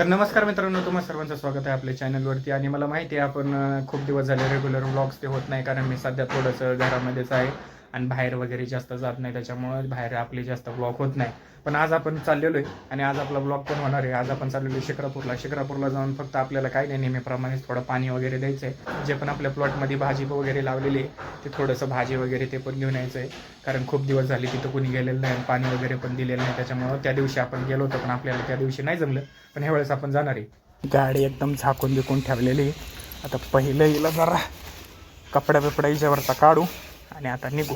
तर नमस्कार मित्रांनो तुम्हा सर्वांचं स्वागत आहे आपल्या चॅनलवरती आणि मला माहिती आहे आपण खूप दिवस झाले रेग्युलर व्लॉग्स ते होत नाही कारण मी सध्या थोडंसं घरामध्येच आहे. आणि बाहेर वगैरे जास्त जात नाही त्याच्यामुळे बाहेर आपले जास्त ब्लॉग होत नाही. पण आज आपण चाललेलो आहे आणि आज आपला ब्लॉग पण होणार आहे. आज आपण चाललेलो आहे शिक्रापूरला शिक्रापूरला जाऊन फक्त आपल्याला काय नाही नेहमीप्रमाणेच थोडं पाणी वगैरे द्यायचं आहे जे पण आपल्या प्लॉटमध्ये भाजी वगैरे लावलेली आहे ते थोडंसं भाजी वगैरे ते पण घेऊन यायचं आहे कारण खूप दिवस झाले तिथं कुणी गेलेलं नाही पाणी वगैरे पण दिलेलं नाही. त्याच्यामुळं त्या दिवशी आपण गेलो होतो पण आपल्याला त्या दिवशी नाही जमलं. पण ह्या वेळेस आपण जाणार आहे. गाडी एकदम झाकून बिकून ठेवलेली आहे. आता पहिलं हिला जरा कपड्या बिपड्या हिच्यावरचा काढू आणि आता निघू.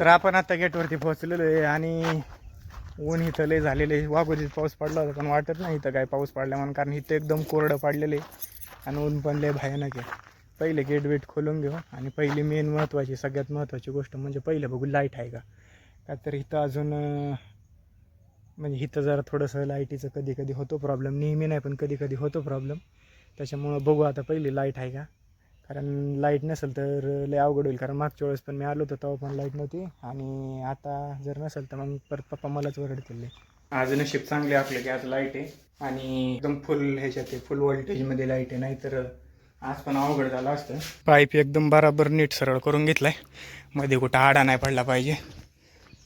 तर आपण आता गेटवरती पोहोचलेलो आहे आणि ऊन इथं लय झालेलं आहे. वाघोजीत पाऊस पडला होता पण वाटत नाही इथं काय पाऊस पडला म्हणून कारण इथं एकदम कोरडं पडलेलं आहे आणि ऊन पण लय भयानक आहे. पहिले गेट वेट खोलून घेऊ आणि पहिली मेन महत्त्वाची सगळ्यात महत्त्वाची गोष्ट म्हणजे पहिलं बघू लाइट आहे का? का तर इथं अजून म्हणजे इथं जरा थोडंसं लाईटीचं कधी कधी होतो प्रॉब्लेम नेहमी नाही पण कधी कधी होतो प्रॉब्लेम त्याच्यामुळं बघू आता पहिली लाइट आहे का? कारण लाइट नसेल तर लय अवघड होईल. कारण मागच्या वेळेस पण मी आलो होतो तेव्हा पण लाइट नव्हती. आणि आता जर नसेल तर मग परत पप्पा मलाच वरडतील आज नशीब चांगले आपले की आज लाइट आहे. आणि एकदम फुल ह्याच्यात आहे फुल व्होल्टेजमध्ये लाइट आहे. नाहीतर आज पण अवघड झालं असतं. पाईप एकदम बराबर नीट सरळ करून घेतलाय. मध्ये कुठं आडा नाही पडला पाहिजे.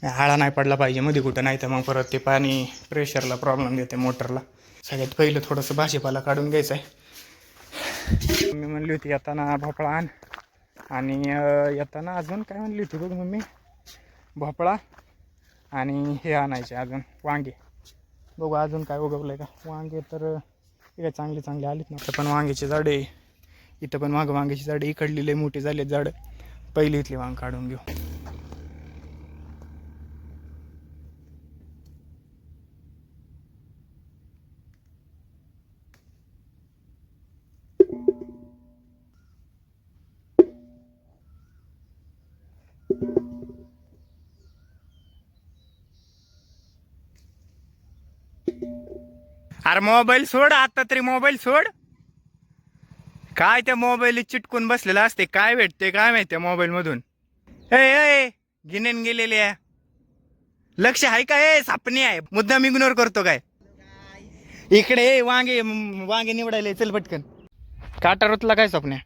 आळा नाही पडला पाहिजे मध्ये कुठं नाही तर मग परत ते पाणी प्रेशरला प्रॉब्लेम देते मोटरला सगळ्यात पहिलं थोडंसं भाजीपाला काढून घ्यायचं आहे मी म्हणली होती येताना भोपळा आण. आणि येताना अजून काय म्हणली होती बघ मम्मी? भोपळा आणि हे आणायचे अजून वांगे. बघू अजून काय उगवलं आहे का? वांगे तर हे काय चांगले चांगले आलेत ना. इथं पण वांग्याची झाडे इथं पण मागं वांग्याची झाडे इकडलेले लय मोठी झाले झाडं. पहिली इथली वांग काढून घेऊ. अरे मोबाईल सोड आता तरी मोबाईल सोड. काय त्या मोबाईल चिटकून बसलेला असते? काय भेटते काय माहिती मोबाईल मधून ए गिनेन गेलेले आहे. लक्ष आहे का? ए सापणी आहे. मुद्दाम इग्नोर करतो काय? इकडे ए, वांगे वांगे निवडायले चल पटकन. काटा रुतला काय स्वप्न्या?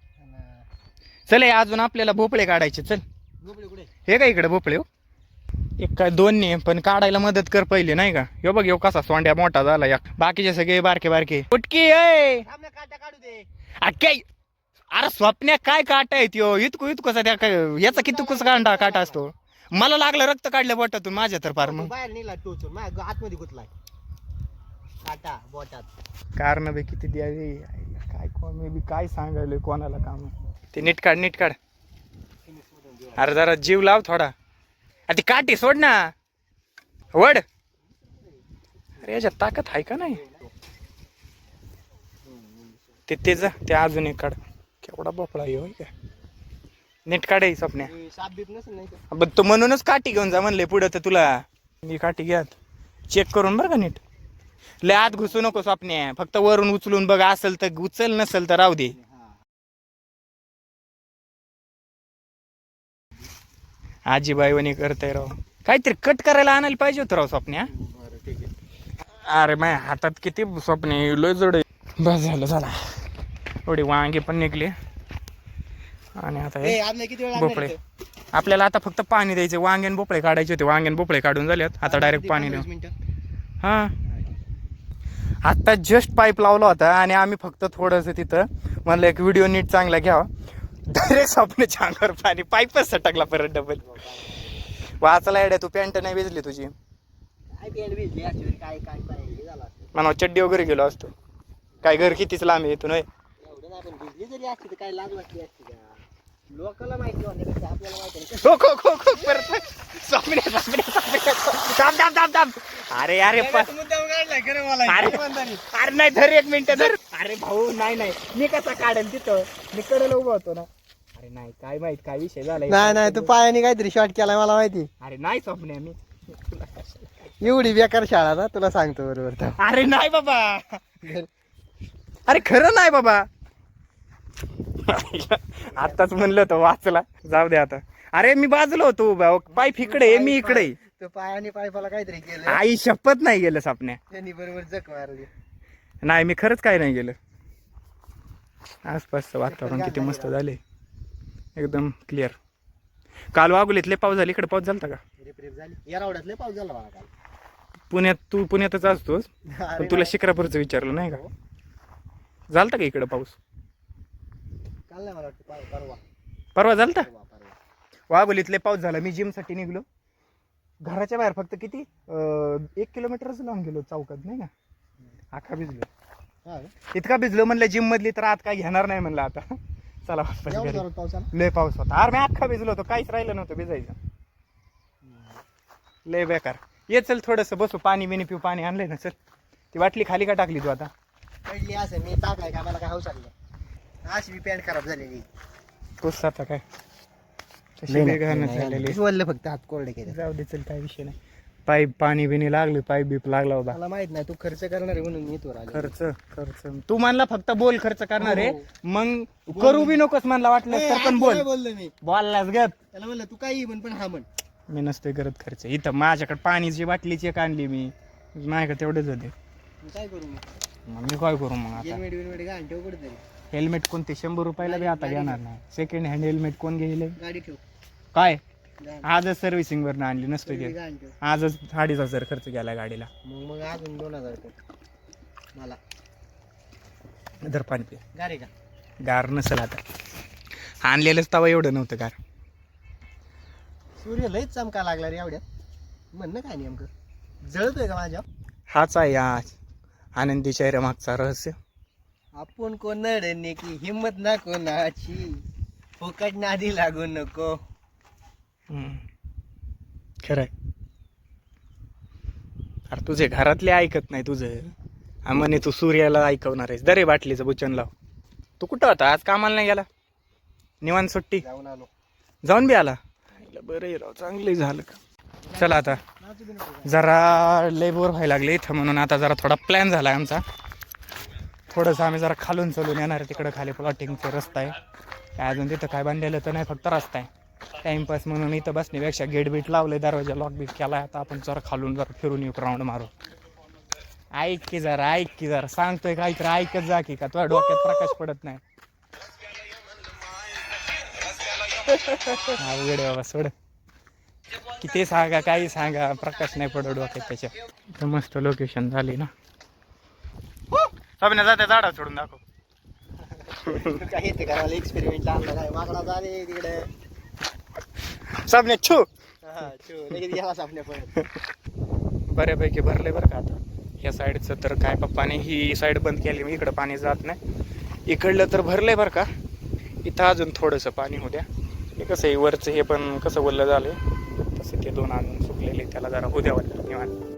चल ए, अजून आपल्याला भोपळे काढायचे चल. हे का इकडे भोपळे हो? एक काय दोन नाही पण काढायला मदत कर पहिले नाही का? ह्यो बघ ह्यो कसा सोंड्या मोठा झाला या बाकीचे सगळे बारके बारके. आ, काय अरे स्वप्न्या काय काटा आहे त्यो इतकू इतकूसा त्या काय याचा किती कुस कांडा काटा असतो? मला लागलं रक्त काढलं बोटातून माझ्या तर फार मग. बाहेर निघला टोचून माझ्या आतमध्ये गुतलाय. काटा बोटात. कारण बे किती द्यावी काय कोण मी बी काय सांगायलोय कोणाला काम. ते नीट काढ नीट काढ. अरे जरा जीव लाव थोडा. ती काठी सोड ना. वड. अरे याच्यात ताकद आहे का नाही? ते तेच ते अजून एक काढ. केवढा भोपळा येऊ का? नीट काढाय स्वप्न्या? अब तो म्हणूनच काठी घेऊन जा म्हणले पुढं तर तुला. मी काठी घ्यात. चेक करून बरं का नीट? लय आत घुसू नको स्वप्ने फक्त वरून उचलून बघ असेल तर उचल नसेल तर राहू दे. आजीबाई वणी करताय राव काहीतरी कट करायला आणायला पाहिजे होतं राव स्वप्न्या आहे अरे माझ्या हातात किती स्वप्ने लय जड. बस झालं झाला एवढी वांगे पण निघली आणि आता हे भोपळे? आपल्याला आता फक्त पाणी द्यायचे वांग्यान भोपळे काढायचे होते वांग्यान भोपळे काढून झालेत आता डायरेक्ट? पाणी मिनिटं? हा आता जस्ट पाईप लावला होता आणि आम्ही फक्त थोडंसं तिथं म्हणलं एक व्हिडिओ नीट चांगला घ्यावा डायरेक्ट स्वप्नाच्या अंगावर पाणी पाईपच सटकला परत डबल वाचला येड्या तू पॅन्ट नाही भिजली तुझी. म्हणा चड्डी वगैरे गेलो असतो. काय घर कितीच लांब आहे इथून नाही पण भिजली जरी असती तर काय लाज लोकांना माहिती आपल्याला माहिती खो खो खो खो परत स्वप्ने स्वप्ने स्वप्ने थांब थांब थांब थाब. अरे अरे अरे अरे नाही धर एक मिनिट धर. अरे भाऊ नाही नाही. मी कसा काढेल तिथं? मी कडेला उभा होतो ना. अरे नाही काय माहीत काय विषय झालाय. नाही नाही तू पायाने काहीतरी शॉर्ट केलाय मला माहिती. अरे नाही स्वप्ने मी. एवढी बेकार शाळा ना तुला सांगतो बरोबर. तर. अरे नाही बाबा. अरे खरं नाही बाबा. आताच म्हणलं होतं वाचला. जाऊ दे आता. अरे मी बाजलो होतो उभा. इकडे आहे, मी इकडे. तो पायाने पायपाला काहीतरी केलं आई शपथ नाही गेलं सापण्या. त्यांनी बरोबर जख मारली. नाही मी खरंच काय नाही गेलं. आसपासचं वातावरण किती मस्त झाले एकदम क्लिअर काल वागुलीतले पाऊस झाले. इकडे पाऊस झालता का? रिप रिप झाली. येरावड्यात लय पाऊस झाला मला काल. पुण्यात तू पुण्यातच असतोस. पण तुला. शिक्रापूरचं विचारलं नाही का? झालता का इकडे पाऊस? काल नाही मला वाटतं. पर- परवा. परवा झालता? परवा परवा. वाघोलीतले पाऊस झाला. मी जिमसाठी निघलो. घराच्या बाहेर फक्त किती? अं, एक किलोमीटरच लावून गेलो चौकात नाही का? आखा भिजलो. हा का? इतका भिजलो म्हणलं जिम मधली तर आत काय घेणार नाही म्हणलं आता. चला वापस एवढा घरी. जोरात पाऊस आला? लय पाऊस होता. अरे मी अख्खा भिजलो होतो. काहीच राहिलं नव्हतं भिजायचं. लय बेकार. ये चल थोडस बसू. पाणी बिनी पिऊ पाणी आणलंय ना चल. ती बाटली खाली का टाकली तू आता? पडली असं मी टाकाय का? मला काय हौस आली अशी पॅन्ट खराब झालेली. तोच आता काय? तशी झालेली. वल्ले फक्त हात कोरडे केले. जाऊ दे चल काय विषय नाही. पाईप पाणी बिनी लागले पाईप बीप लागला होता मला माहीत नाही तू खर्च करणार आहे म्हणून मी तू आलो खर्च खर्च. तू म्हणला फक्त बोल खर्च करणार आहे. हो. मग करू बी नकोस म्हणला वाटलं तर पण बोल. बोललो मी. बोललास गप. त्याला म्हणलं तू काही म्हण पण हा म्हण. मी नसते करत खर्च. इथं माझ्याकडे पाणीची बाटलीची एक आणली मी. माझ्याकडे तेवढेच होते. मग काय करू मग? मी काय करू मग आता? हेल्मेट बिलमेट घाण ठेव कुठेतरी. हेल्मेट कोणते शंभर रुपयाला बी आता घेणार नाही. सेकंड हँड हेल्मेट कोण घेईल? गाडी ठेव. काय? आजच सर्व्हिसिंग वरनं आणली नसतं घेत आजच अडीच हजार खर्च केला गाडीला. मग मग अजून दोन हजार मला. धर पाणी पे गाडी का? गार नसेल आता. आणलेलंच तवा एवढं नव्हतं गार. सूर्य लयच चमका लागला रे एवढ्यात. म्हण ना काय नेमकं? जळतोय का माझ्या हाच आहे आज. आनंदी चेहऱ्या मागचा रहस्य. आपण कोण नडणे की हिंमत ना कोणाची? फुकट नादी लागू नको. खरंय. अरे तुझे घरातले ऐकत नाही तुझं. म्हणे तू सूर्याला ऐकवणार आहेस. दरे बाटलीचं बुचन लाव. तू कुठं होता? आज कामाला नाही गेला? निवांत सुट्टी? जाऊन आलो. जाऊन बी आला? बरं आहे राव चांगलं झालं का? चला आता? जरा लय बोर व्हायला लागले इथं म्हणून. आता जरा थोडा प्लॅन झाला आमचा. थोडंसं आम्ही जरा खालून चलून येणार आहे. तिकडं खाली प्लॉटिंगचा रस्ता आहे. अजून तिथं काय बांधलेलं तर नाही फक्त रस्ता आहे. टाइमपास म्हणून इथं बसण्यापेक्षा गेट बीट लावले दरवाजा लॉक बीट केला आता आपण जरा खालून जरा फिरून येऊ राऊंड मारू ऐक की जरा ऐक की जरा. सांगतोय काय तर ऐकत जा की का? तुझ्या डोक्यात प्रकाश पडत नाही. अवघड बाबा सोड. किती सांगा काही सांगा. प्रकाश नाही पडत डोक्यात त्याच्या मस्त लोकेशन झाली ना. सगळ्यांना जाते झाडा सोडून दाखव. तू काय येते करायला एक्सपेरिमेंट आणला काय? माकडा झाले तिकडे. छू. हा. लगेच पण. बऱ्यापैकी भरले बरं का आता. या साईडचं तर काय पप्पाने ही साईड बंद केली इकडं पाणी जात नाही. इकडलं तर भरलंय बरं का. इथं अजून थोडंसं पाणी होऊ द्या. हे कसं आहे वरचं हे पण कसं वल्लं झालंय. तसं ते दोन अजून सुकलेले त्याला जरा होऊ द्या वाटलं निवांत.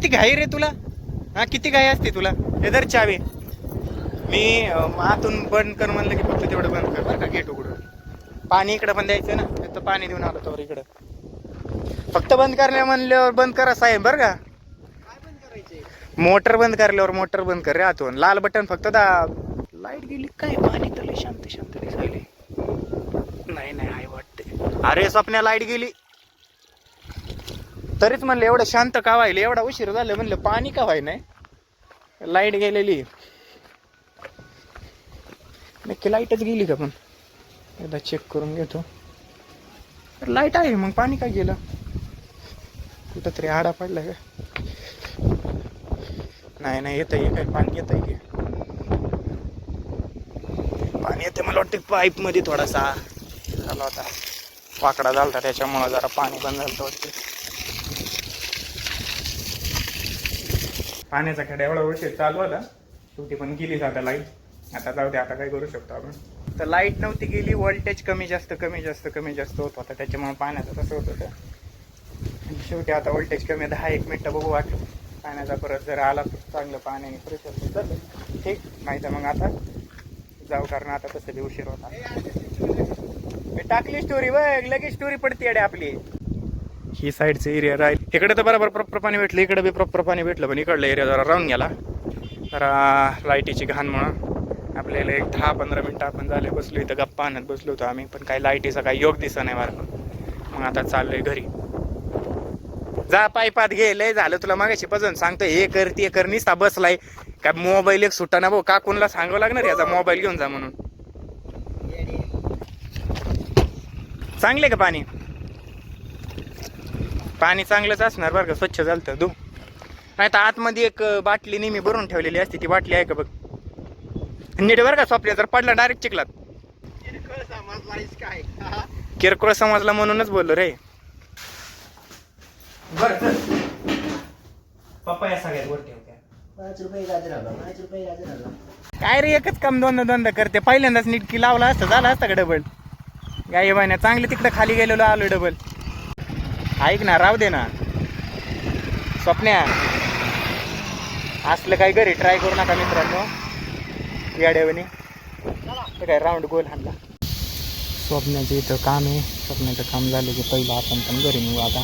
किती घाई रे तुला? हा किती घाई असते तुला? इधर चावी. मी आतून बंद कर म्हणलं की फक्त तेवढं बंद कर बरं का गेट उघडून. पाणी इकडं पण द्यायचं ना तर पाणी देऊन आलो तर इकडं. फक्त बंद करण्या म्हणल्यावर बंद करा साहेब बरं का. पण मोटर बंद करल्यावर मोटर बंद कर रे आतून. लाल बटन फक्त दाब लाइट गेली काय? पाणी तर शांत शांत दिसायले नाही नाही आहे वाटते अरे स्वप्न्या लाइट गेली. तरीच म्हणलं एवढं शांत का व्हायला? एवढा उशीर झालं म्हणलं पाणी का व्हाय नाही लाइट गेलेली. नक्की लाईटच गेली का पण? एकदा चेक करून घेतो. लाइट आहे मग पाणी का गेलं? कुठं तरी आडा पडला का? नाही नाही येत आहे काय पाणी येत आहे पाणी येते मला वाटतं पाईपमध्ये थोडासा. झाला होता वाकडा झाला होता त्याच्यामुळं जरा पाणी बंद झालं होतं वाटतं. पाण्याचा खड्या एवढा उशीर चालू होता. शेवटी पण गेलीच आता लाइट आता जाऊ दे आता काय करू शकतो आपण. तर लाइट नव्हती गेली व्होल्टेज कमी जास्त कमी जास्त कमी जास्त होत होता. त्याच्यामुळे पाण्याचं तसं होत होतं. शेवटी आता व्होल्टेज कमी आहे, दहा एक मिनटं बघू वाट पाण्याचा परत जर आला चांगलं पाण्याने परत तर ठीक. नाही तर मग आता जाऊ कारण आता कसं बी उशीर होता. मी टाकली स्टोरी बघ. लगेच स्टोरी पडते अडे आपली. ही साईडचं एरिया राहील. इकडे तर बरोबर प्रॉपर पाणी भेटलं इकडे बी प्रॉपर पाणी भेटलं पण इकडला एरिया जरा राहून गेला. जरा लाईटीची घाण म्हणून आपल्याला एक दहा पंधरा मिनटं आपण झाले बसलो इथं गप्पा आणत बसलो होतो आम्ही पण काही लाईटीचा काही योग दिसा नाही बरं मग आता चाललोय घरी. जा पायपात घे लय झालं तुला मागायची पजन सांगतो हे कर ते कर निसा बसलाय. का मोबाईल एक सुट्टा ना भाऊ का कोणाला सांगावं लागणार याचा मोबाईल घेऊन जा म्हणून. चांगले का पाणी? पाणी चांगलंच असणार बरं का स्वच्छ झालं तर दू नाही तर आतमध्ये एक बाटली नेहमी भरून ठेवलेली असते ती बाटली आहे का बघ. नीट बरं का स्वप्न जर पडला डायरेक्ट चिखलात. किरकोळ समजला म्हणूनच बोललो रे. बर पप्पा या सगळ्यात वर काय रे एकच काम दोनदा दोनदा करते. पहिल्यांदाच निटकी लावला असतं झालं असता का डबल गाई बायना चांगले तिकडे खाली गेलेलो आलो डबल ऐक ना राव दे ना. स्वप्न्या असलं काही घरी ट्राय करू नका मित्रांनो. याडेवणी ते काय राऊंड गोल हाणला. स्वप्नाचं इथं काम आहे. स्वप्नाचं काम झालं की पहिलं आपण पण घरी निघू आता.